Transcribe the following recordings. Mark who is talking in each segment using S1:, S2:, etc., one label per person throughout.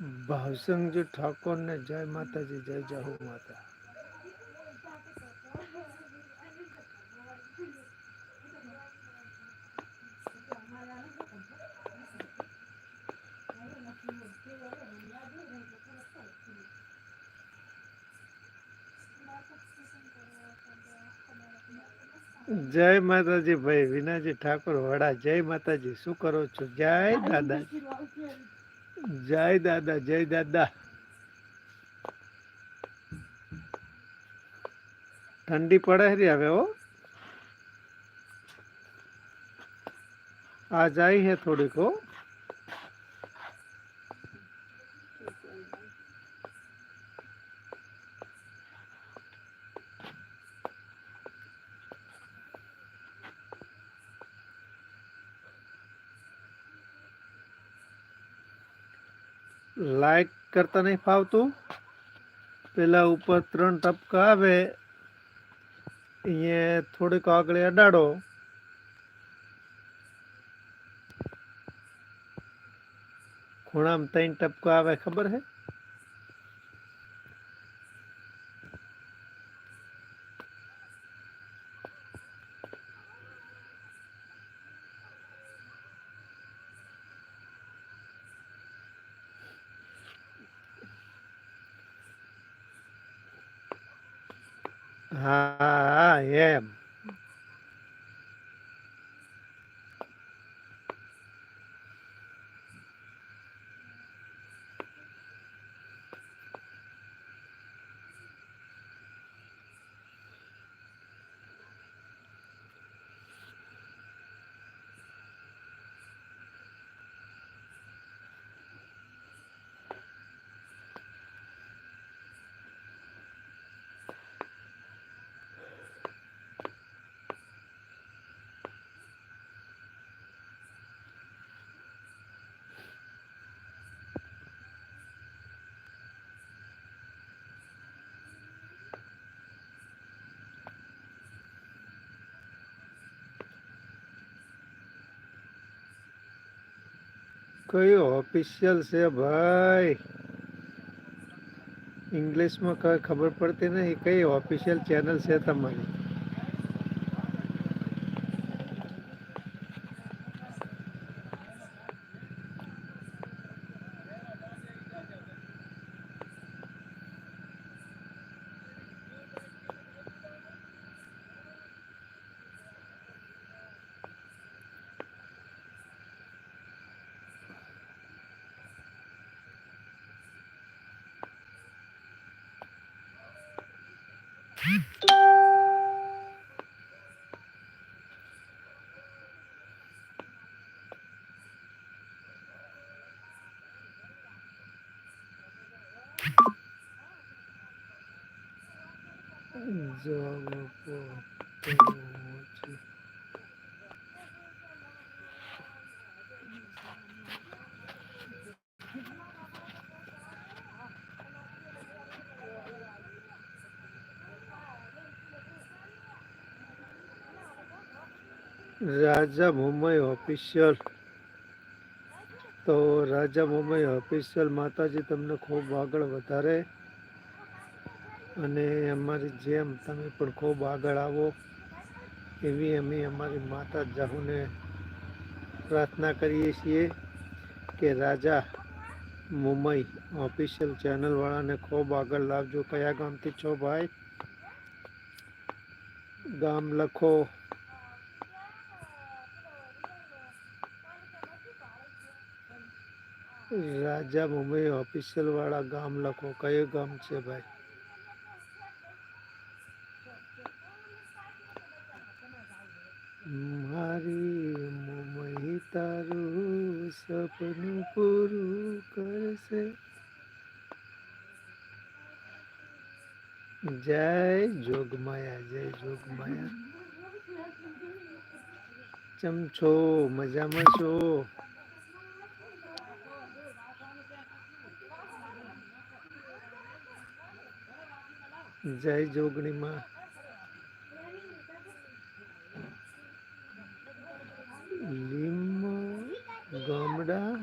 S1: ભાવસંગજી ઠાકોરને જય માતાજી, જય જાહુ માતા. જય માતાજી ભાઈ વિનાજી ઠાકોર વડા, જય માતાજી. શું કરો છો? જય દાદા. જય દાદા જય દાદા ઠંડી પડે રી હવે હો આ જાય હે થોડીક હો કરતા નહીં ફાવતું. પેલા ઉપર ત્રણ ટપકા આવે. અહીંયા થોડીક આગળ અડાડો. ખૂણામાં ત્રણ ટપકા આવે, ખબર હે હા એમ કયો ઓફિશિયલ છે ભાઈ? ઇંગ્લિશમાં કઈ ખબર પડતી નહીં. કઈ ઓફિશિયલ ચેનલ છે તમારી? જવાબ આપો તો છે. રાજા મુંબઈ ઓફિશિયલ તો રાજા મુંબઈ ઓફિશિયલ માતાજી તમને ખૂબ આગળ વધારે. અને અમારી જેમ તમે પણ ખૂબ આગળ આવો. એવી અમે અમારી માતા જાહુને પ્રાર્થના કરીએ છીએ કે રાજા મુંબઈ ઓફિશિયલ ચેનલવાળાને ખૂબ આગળ લાવજો. કયા ગામથી છો ભાઈ? ગામ લખો. રાજા મુંબઈ ઓફિશિયલ વાળા ગામ લખો. કયું ગામ છે ભાઈ? મારી મુંબઈ તારું સપનું પૂરું કરશે. જય જોગમાયા જય જોગમાયા. ચમ છો મજામાં છો? જય જોગણીમાં. લીમ ગામડા.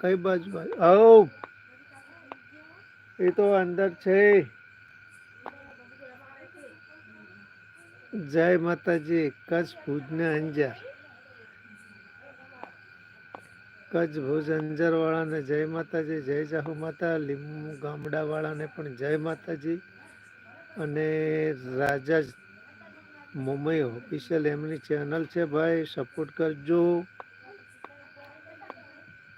S1: કઈ બાજુ આવ. એ તો અંદર છે. જય માતાજી, કચ્છ ભુજ ને અંજાર. કચ્છ ભુજ અંજાર વાળાને જય માતાજી, જય જાહુ માતા, લીંબુ ગામડા વાળાને પણ જય માતાજી. અને રાજા મુંબઈ ઓફિશિયલ એમની ચેનલ છે ભાઈ સપોર્ટ કરજો.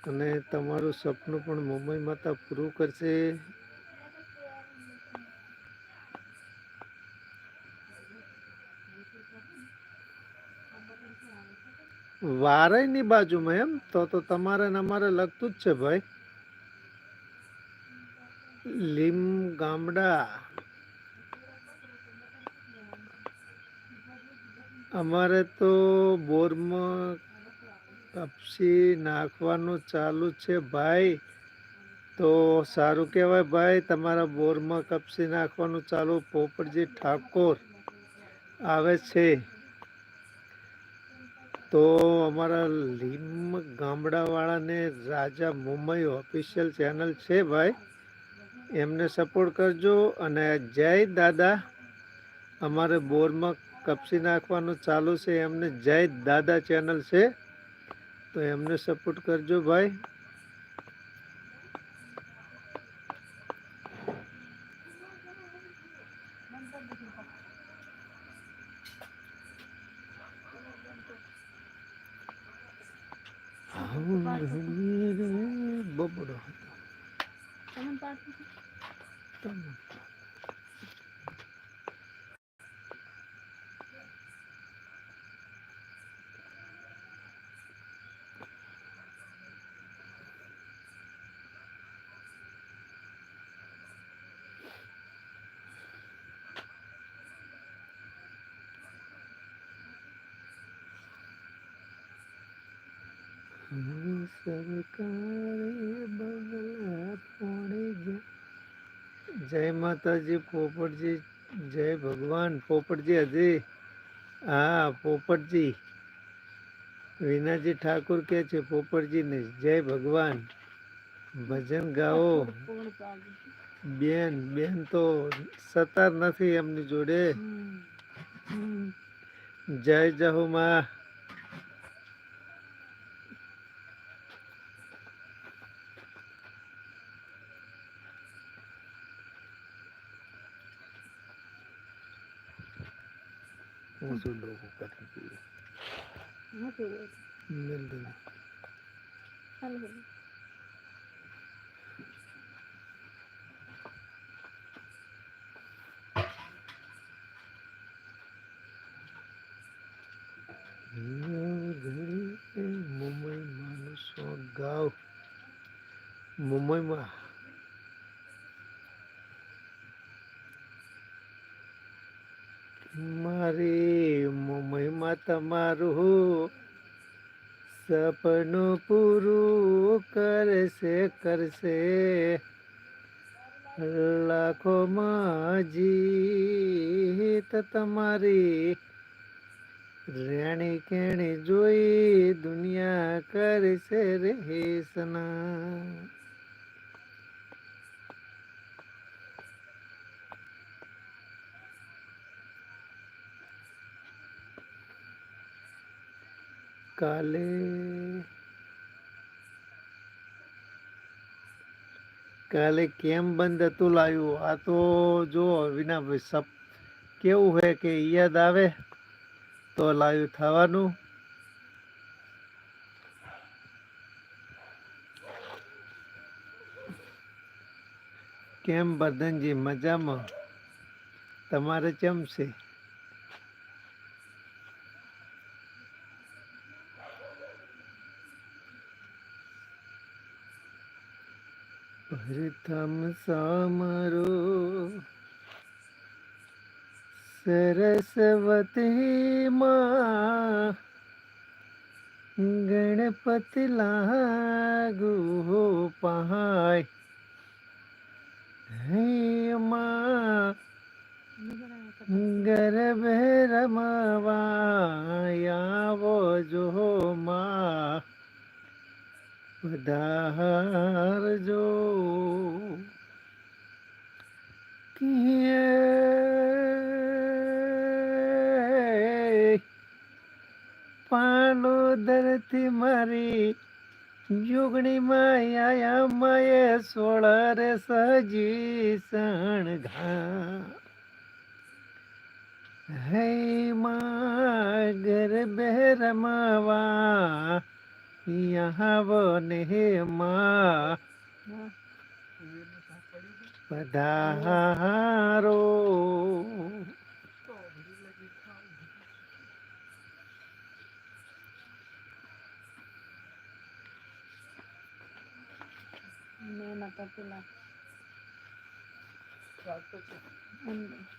S1: અને તમારું સપનું પણ મુંબઈ માતા પૂરું કરશે. વારઈની બાજુમાં એમ? તો તો તમારે ને અમારે લગતું જ છે ભાઈ. લીમ ગામડા. અમારે તો બોરમાં કપસી નાખવાનું ચાલુ છે ભાઈ. તો સારું કહેવાય ભાઈ, તમારા બોરમાં કપસી નાખવાનું ચાલુ. પોપટજી ઠાકોર આવે છે. તો અમારા લીમ ગામડાવાળાને રાજા મુંબઈ ઓફિશિયલ ચેનલ છે ભાઈ. એમને સપોર્ટ કરજો અને જય દાદા. અમારે બોરમાં કપસી નાખવાનું ચાલુ છે. એમને જય દાદા ચેનલ છે. તો એમને સપોર્ટ કરજો ભાઈ. આવું ઘડીએ રે બબડો હતો તમે હમ, સરકારે બંગલા ફોડી ગયા જય માતાજી પોપટજી જય ભગવાન. પોપટજી હજી? હા પોપટજી. વિનાજી ઠાકુર કે છે પોપટજી ને જય ભગવાન. ભજન ગાઓ. બેન બેન તો સતાર નથી એમની જોડે. જય જહુ માં હું શું ડોકું કરી પીવું મેલ દે મુંબઈ માણસો ગાવ મુંબઈમાં મારી મુંબઈમાં તમારું સપનું પૂરું કરશે કરશે. લાખોમાં જીત તમારી રેણી કેણી જોઈ દુનિયા કરશે રે કાલે કાલે કેમ બંધ હતું લાવ્યું આ તો જો વિનાભાઈ સપ કેવું હોય કે યાદ આવે તો લાવ્યું થવાનું. કેમ બર્ધનજી, મજામાં? તમારે કેમ છે? પ્રથમ સામરો સરસ્વતી માં ગણપતિ લાગુ પહાય. હે માં ગરભે રમવા આવો જો માં પધારજો કિયે પાલોદરથી મારી જોગણી માયા માયે સોળર સજી સણઘા હે મા ગર રમાવા યહાવો ને માં પધારો
S2: મેં નતો પેલા અંદર.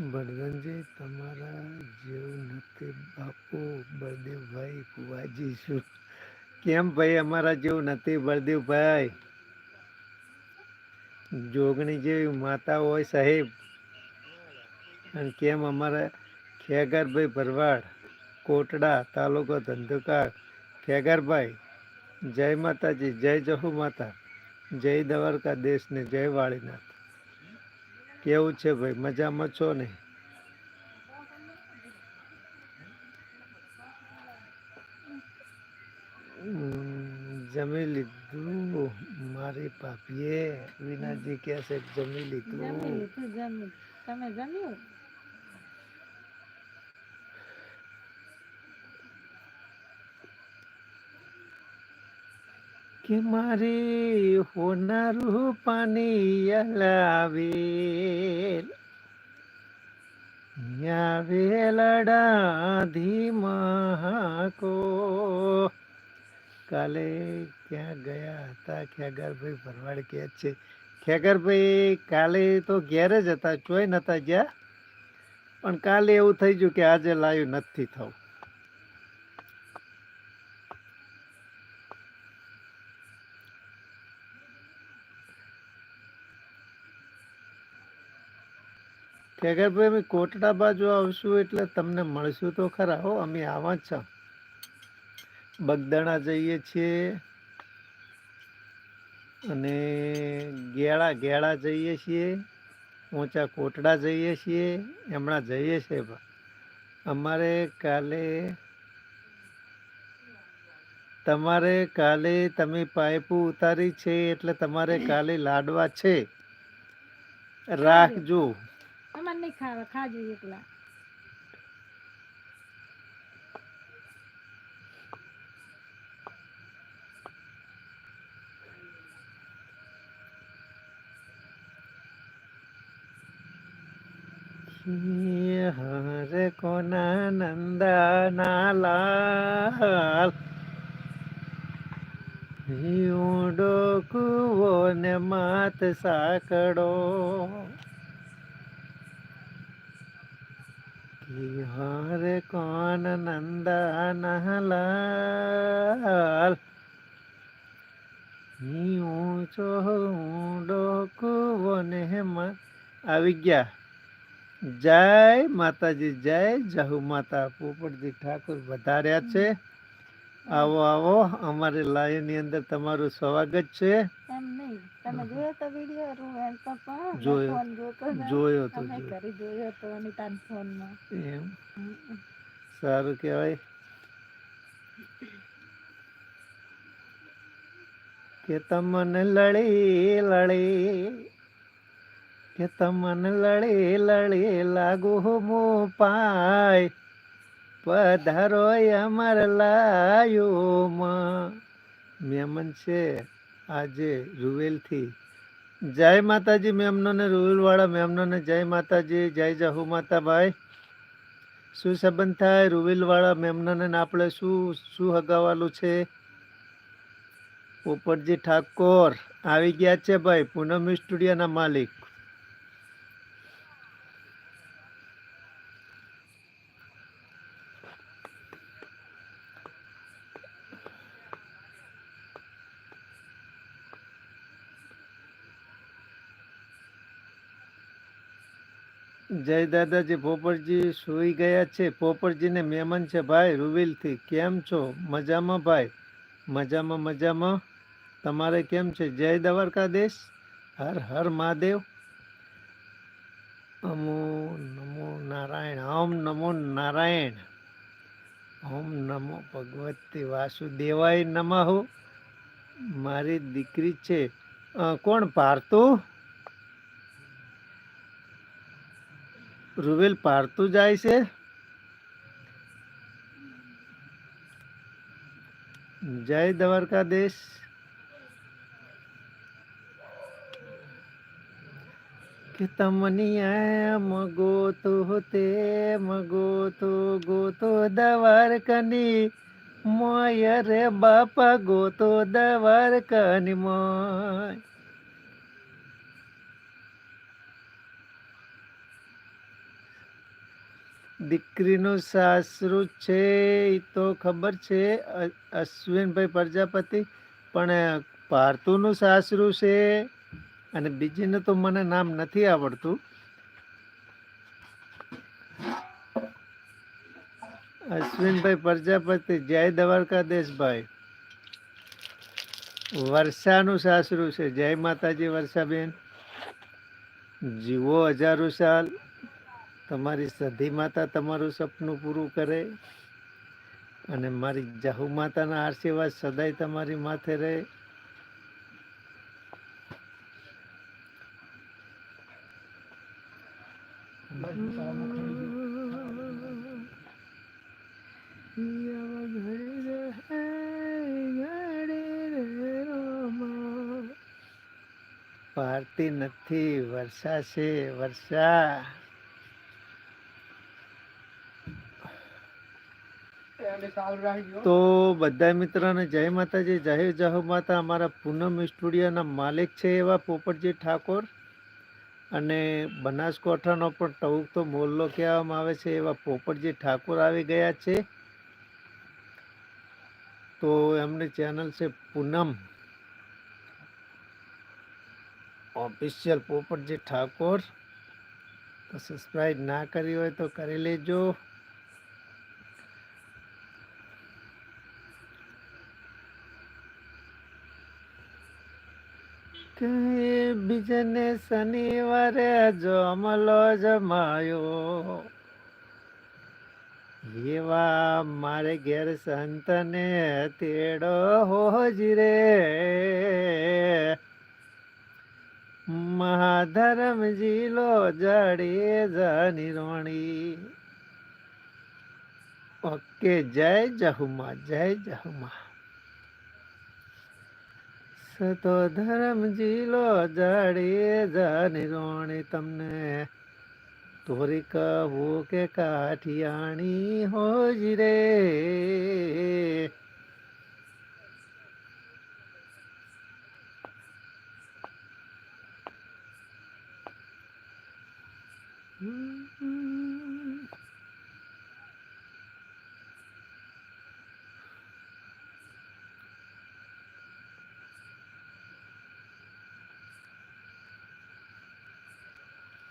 S1: બળવંતજી તમારા જેવું નથી બાપુ બળદેવભાઈ ફુવાજી શું કેમ ભાઈ અમારા જેવું નથી બળદેવભાઈ? જોગણી જેવી માતા હોય સાહેબ. અને કેમ અમારા ખેગારભાઈ ભરવાડ, કોટડા તાલુકો ધંધુકા ખેગારભાઈ, જય માતાજી, જય જહુ માતા, જય દ્વારકા દેશને જય વાળીનાથ. કેવું છે ભાઈ? મજામાં છો ને? જમી લીધું મારી પાપીએ. વિનાજી કે છે જમી લીધું.
S2: તમે જમ્યું?
S1: કે મારી હોનારું પાણી હલાવેલ. આવેલડા ધીમા કાલે ક્યાં ગયા હતા? ખેગરભાઈ ભરવાડ કે છે. ખેગરભાઈ, કાલે તો ઘેર જ હતા, ચોય નતા ગયા. પણ કાલે એવું થઈ ગયું કે આજે લાયું નથી થવું. ખેગરભાઈ અમે કોટડા બાજુ આવશું એટલે તમને મળશું તો ખરા. હો, અમે આવા જ છો. બગદાણા જઈએ છીએ અને ગેળા ગેળા જઈએ છીએ, ઊંચા કોટડા જઈએ છીએ હમણાં જઈએ છીએ. અમારે કાલે તમારે કાલે તમે પાઇપો ઉતારી છે એટલે તમારે કાલે લાડવા છે. રાખજો
S2: અમારે નહીં ખાવા ખાજો એકલા.
S1: હરે કોના નંદના લાલ? ઊંડો કુવો ને માત સાકડો હરે કોણ નંદના લાલ ઊંચો ઊંડો કુવો ને આવી ગયા. જય માતાજી, જય જહુ માતા. પોપટજી ઠાકુર વધાર્યા છે. આવો આવો અમારી લાઈનની અંદર તમારું સ્વાગત છે.
S2: એમ નહીં તમે જોયો તો વીડિયો પપ્પા
S1: જોયો. જોયો એમ. સારું કહેવાય. કે તમને લડી લડી. કે તમને લાગુ મો પાય. પધારો અમાર લાયોમાં. મેમન છે આજે રૂવેલથી. જય માતાજી મેમનોને રૂવેલવાળા મેમનોને જય માતાજી, જય જહુ માતાભાઈ શું સંબંધ થાય રૂવેલવાળા મેમનોને આપણે શું શું હગાવાલું છે? પોપટજી ઠાકોર, આવી ગયા છે ભાઈ, પૂનમ સ્ટુડિયોના માલિક. જય દાદાજી, પોપટજી સુઈ ગયા છે. પોપટજીને મહેમાન છે ભાઈ રૂવિલથી કેમ છો? મજામાં ભાઈ? મજામાં મજામાં. તમારે કેમ છે? જય દ્વારકાધીશ. હર હર મહાદેવ. અમો નમો નારાયણ, ઓમ નમો નારાયણ. ઓમ નમો ભગવતી વાસુદેવાય નમઃ. મારી દીકરી છે. કોણ? પારતું રૂવેલ પારતું જાય છે. જય દ્વારકાધીશ. કે તમની એમ ગોતો તે ગોતો ગોતો દ્વારકની મોય રે બાપા, ગોતો દ્વારકની મોય. દીકરીનું સાસરું છે એ તો ખબર છે અશ્વિનભાઈ પ્રજાપતિ. પણ પાર્થુનું સાસરું છે અને બીજીનું તો મને નામ નથી આવડતું. અશ્વિનભાઈ પ્રજાપતિ, જય દ્વારકાધીશભાઈ વર્ષાનું સાસરું છે. જય માતાજી, વર્ષાબેન. જીવો હજારો સાલ. તમારી સધી માતા તમારું સપનું પૂરું કરે અને મારી જહુ માતાના આશીર્વાદ સદાય તમારી માથે રહે. પારતી નથી, વર્ષા છે, વર્ષા. તો બધા મિત્રોને જય માતાજી, જય જહો માતા. અમારા પૂનમ સ્ટુડિયોના માલિક છે એવા પોપટજી ઠાકોર. અને બનાસકાંઠાનો પણ ટૌક તો મોલ્લો કહેવામાં આવે છે એવા પોપટજી ઠાકોર આવી ગયા છે. તો એમની ચેનલ છે પૂનમ. ઓફિશિયલ પોપટજી ઠાકોર. તો સબસ્ક્રાઈબ ના કરી હોય તો કરી લેજો. બીજને શનિવારે જમલો જમાયો એવા મારે ઘેર સંતને તેડો હોજી રે. મહાધરમ જીલો જડે જનિરોણી રોણી. ઓકે, જય જહુમા જય જહુમા. સતો ધર્મ જીલો જડે જાની રોણી તમને. તોરી કહું કે કાઠિયાણી હોજી રે.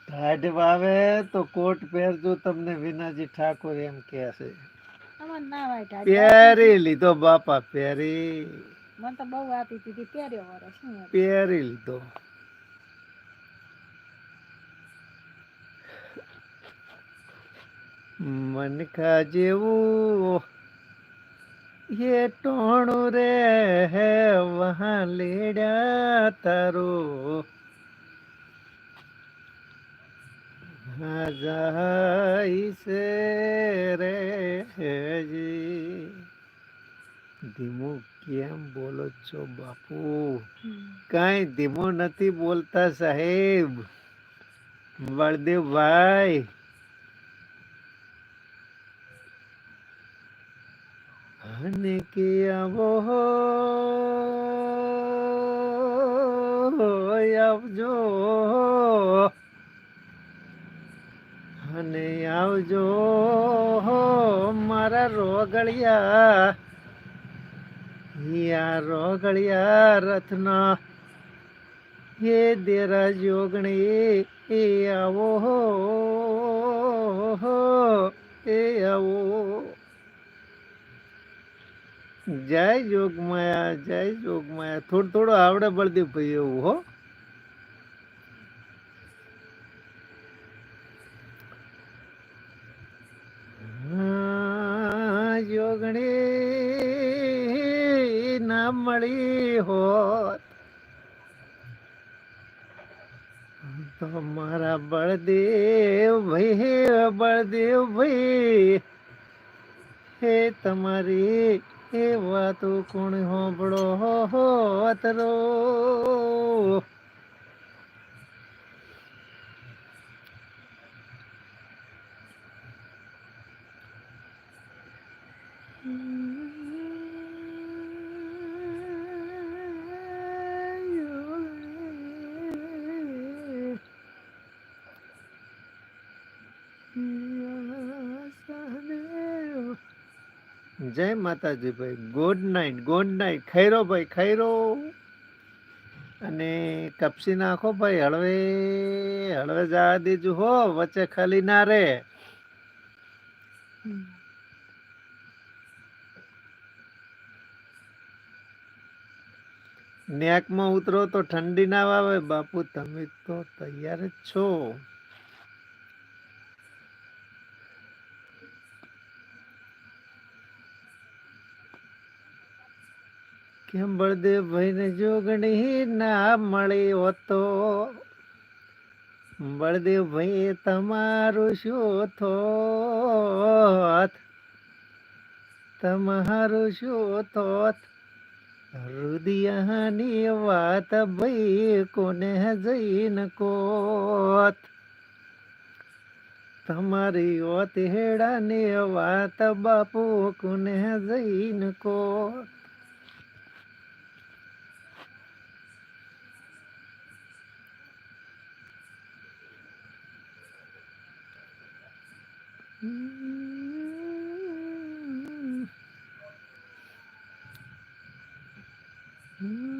S1: ટાઢ વાવે તો કોટ પહેરજો તમને વિનાજી ઠાકોર એમ કહે છે. પહેરી લીધો બાપા પહેરી.
S2: મને તો બહુ આપી દીધી પહેર્યો વરસ
S1: પહેરી લીધો. મનખા જેવું એ ટોણું રે હે વહા લેડ્યા તારો. હા જાય છે રે જી ધીમું કેમ બોલો છો બાપુ
S2: હમ.
S1: કાંઈ ધીમું નથી બોલતા સાહેબ બળદેવભાઈ અને કે આવો આવજો અને આવજો હો મારા રોગળિયા. યા રોગળિયા રથના, હે દેરા જોગણી, એ આવો હો, એ આવો. જય જોગમાયા જય જોગમાયા. થોડું થોડું આવડે બળદેવ ભાઈ એવું, હો. જોગણી ના મળી હોત. તો મારા બળદેવ ભાઈ બળદેવ ભાઈ, હે તમારી એ વાતો કોણ હોંભળો હો અતરો જય માતાજી ભાઈ. Good night good night. ખૈરો ભાઈ, ખૈરો. અને કપસી નાખો ભાઈ, હળવે હળવે જવા દેજો હો, વચ્ચે ખાલી ના રે નેકમાં ઉતરો તો ઠંડી ના આવે બાપુ, તમે તો તૈયાર જ છો. કેમ બળદેવ ભાઈને જોગણી ના મળી હોતો? બળદેવ ભાઈ તમારું શું થોત તમારું શું થોત રુદિયાની વાત ભાઈ કોને જઈને કોત? તમારી ઓત હેડાની વાત બાપુ કોને જઈને કોત? Mm-hmm.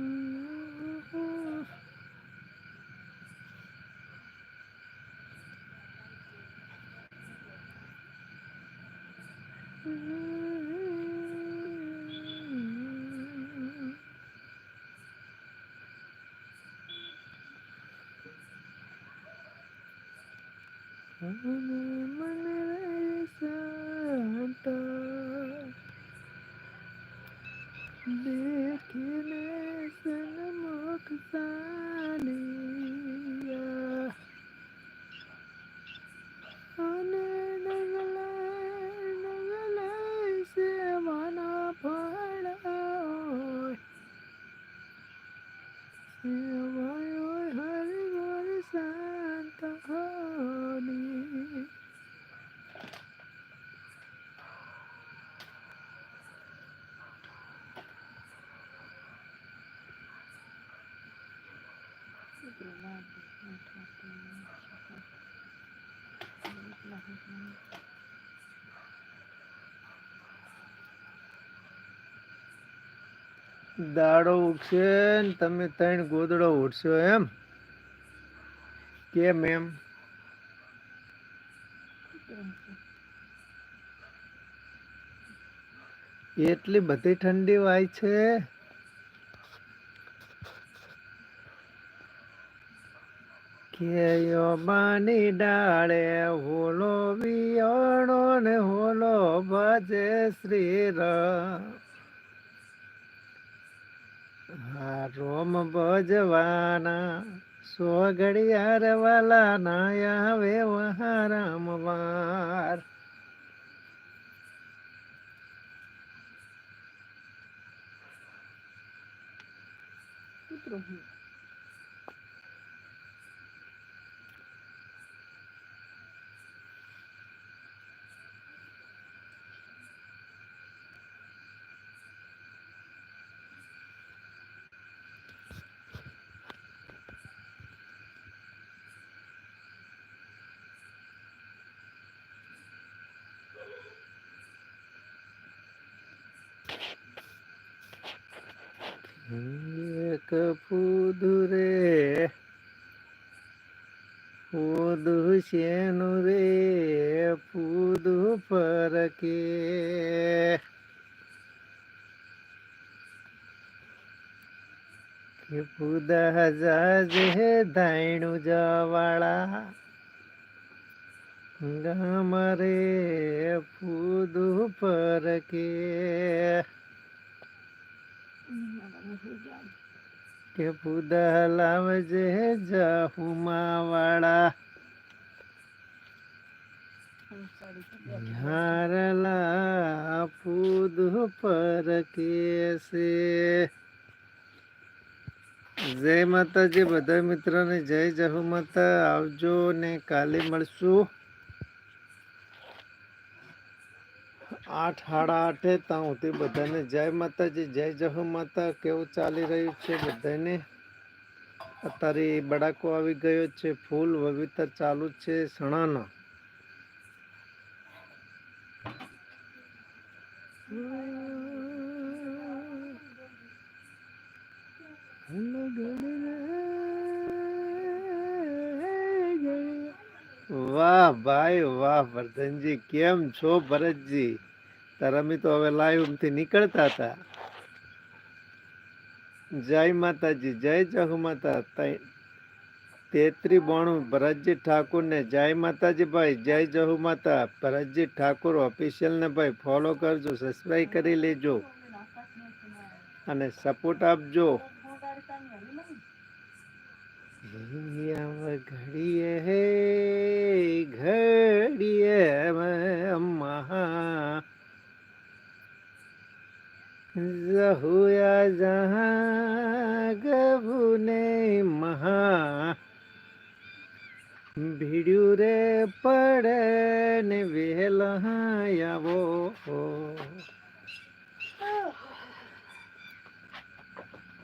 S1: દાડો ઉગશે ને તમે ત્રણ ગોદડો ઉઠશો એમ? કેમ એમ? એટલી બધી ઠંડી વાય છે? કે બાની ડાળે હોલો વિયાણો ને હોલો ભજે શ્રી રામ હા રોમ ભજવાના સો ઘડિયાર વાલા ના આવે વહારામ વાર રે ફૂદુ શેનું રે? ફૂદુ પર કે કે હજાજ હે દાયણું જવાળા? ગામ રે ફૂદું પર કે કે પુદા લાવજે જાહુમા વાળા હારલા ફૂદું પર કે છે જય માતાજી બધા મિત્રોને જય જહુ માતા. આવજો ને કાલે મળશું. આઠ સાડા આઠે ત્યાં સુધી બધાને જય માતાજી, જય જહુ માતા, કેવું ચાલી રહ્યું છે બધાને અત્યારે બડાકો આવી ગયો છે, ફૂલ વવિતર ચાલુ છે સણાનો વાહ ભાઈ, વાહ, વર્ધનજી, કેમ છો ભરતજી? તમે તો હવે લાઈવથી નીકળતા હતા. જય માતાજી, જય જહુ માતા. તેત્રી બોણું ભરતજી ઠાકુર ને જય માતાજી ભાઈ, જય જહુ માતા. ભરતજી ઠાકુર ઓફિશિયલને ભાઈ ફોલો કરજો સબસ્ક્રાઈબ કરી લેજો. અને સપોર્ટ આપજો. ઘડીએ હે, ઘડીએ મહા જહુયા જહા ગભુને મહા ભીડ્યું રે પડે ને આવો.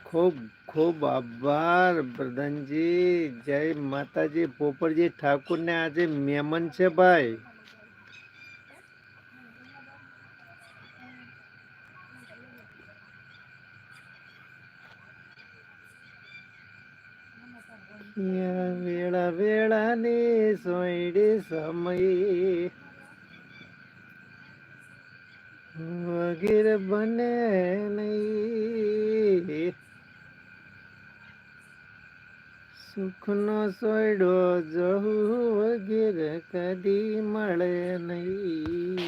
S1: ખૂબ ખૂબ આભાર પ્રધાનજી, જય માતાજી પોપરજી ઠાકુરને આજે મેમન છે ભાઈ. યા વેળા ને સોયડે સમય વગેરે બને નહીં. સુખનો સોયડો જહુ વગેરે કદી મળે નહીં.